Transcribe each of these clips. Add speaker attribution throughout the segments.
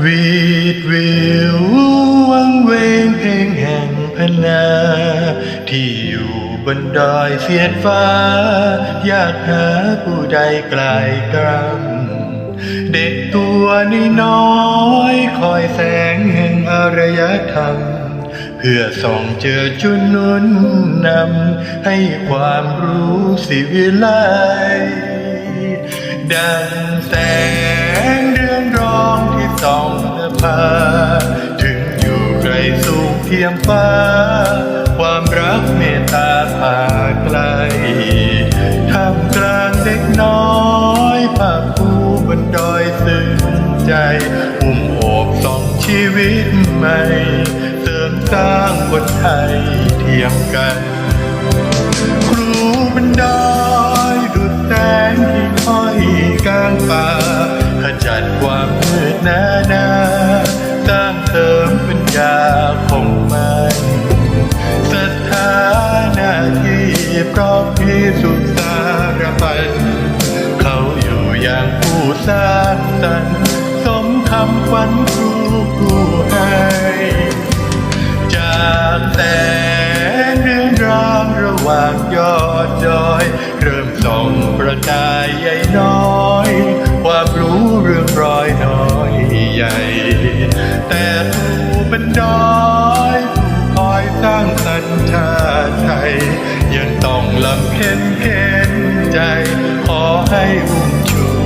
Speaker 1: วีดวิววังเวงเพลงแห่งพนา ที่อยู่บนดอยเสียดฟ้า อยากหาผู้ใดไกลกรำเด็กตัวน้อยคอยแสงแห่งอารยธรรม เพื่อส่องเจอจุดหนุนนำให้ความรู้สิวิไลดังแสง ตตาไกลท่ามกลางเด็กน้อยภาคภูบนดอยซึ้งใจอุ้มโอบสองชีวิตใหม่เสริมสร้างคนไทยเทียมกัน ครูบรรดอยดุดแสงที่ห้อยกลางป่าขจัดความมืดหน อย่าสร้างสรรค์สมคำขวัญครูผู้ให้จากแสงเรื่องรางระหว่างยอดดอย เริ่มส่องประกายใหญ่น้อยความรู้เรื่องรอยน้อยใหญ่ แต่ผู้เป็นดอยผู้คอยสร้างสรรชาติไทยยังต้องลำเค็นเข็นใจ ขอให้อุ้มชู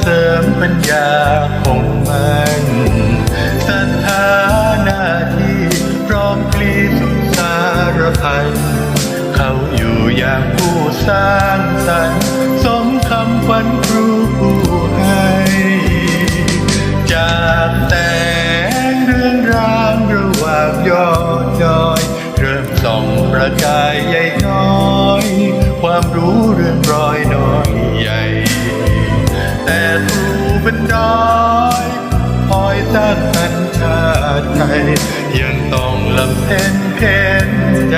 Speaker 1: เสริมปัญญาคงมันศรัทธาหน้าที่พร้อมกลีสุสารพันเขาอยู่อย่างผู้สร้างสรรค์สมคำขวัญครูผู้ให้จากแสงเรื่องรางระหว่างยอดดอย เริ่มส่องประกายใหญ่น้อย ความรู้เรื่อง ยังต้องลำเพ็ญเข็นใจ